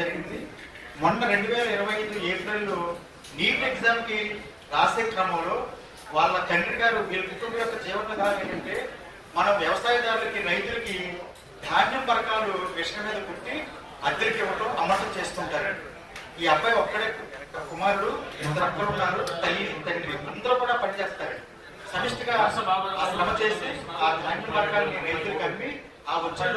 జరిగింది. మొన్న రెండు వేల ఇరవై ఐదు ఏప్రిల్లో నీట్ ఎగ్జామ్కి రాసే క్రమంలో వాళ్ళ తండ్రి గారు వీళ్ళ కుటుంబం యొక్క జీవన విధానం ఏంటంటే మనం వ్యవసాయదారులకి రైతులకి ధాన్యం పరకాలు విషయం మీద కుట్టి అద్దెకి ఇవ్వడం అమ్మటం చేస్తుంటారు. ఈ అబ్బాయి ఒక్కడే కుమారుడు ఇద్దరు అక్కలు ఉన్నారు తల్లి తండ్రి అందరూ కూడా పనిచేస్తారు. సమిష్టిగా శ్రమ చేసి ఆ ధాన్యం పరకాలని రైతులకు అమ్మి ఆ వచ్చిన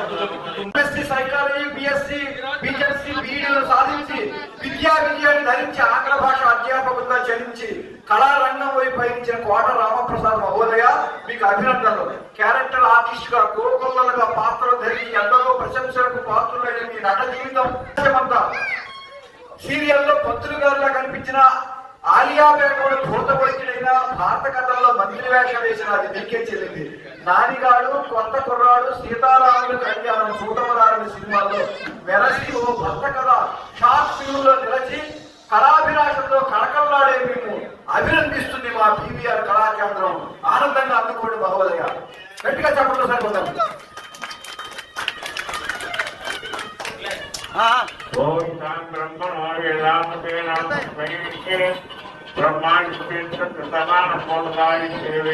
విద్యా విజయాన్ని ధరించి ఆంగ్ల భాష అధ్యాపకులుగా చలించి కళారంగం వైపు పయనించిన కోట రామప్రసాద్ మహోదయ మీకు అభినందనలు. క్యారెక్టర్ ఆర్టిస్ట్గా కోకొల్లలుగా పాత్రలు ధరించి ఎందరో ప్రశంసలకు పాత్రలైన మీ నట జీవితం అంతా సీరియల్లో పంతులు గారిలా కనిపించిన ఆలియా బేగం భూత వైద్యుడైన భారత కథల్లో మంత్రి వేషం వేసిన అది మీకే చెల్లింది. నానిగాడు కొత్త కుర్రాడు సీతారాముల కళ్యాణం సూటమరారని సినిమాల్లో వెరసి ఓ భర్త కథ షార్ట్ ఫిల్మ్లో నిలిచి కళాభిలాషంలో కళకళలాడే మేము అభినందిస్తుంది మా పీవీఆర్ కళా కేంద్రం ఆనందంగా అందుకోండి మహోదయ గట్టిగా చెప్పడం వేదాంతేన వైవిధ్యే బ్రహ్మాండ సమాన సేవ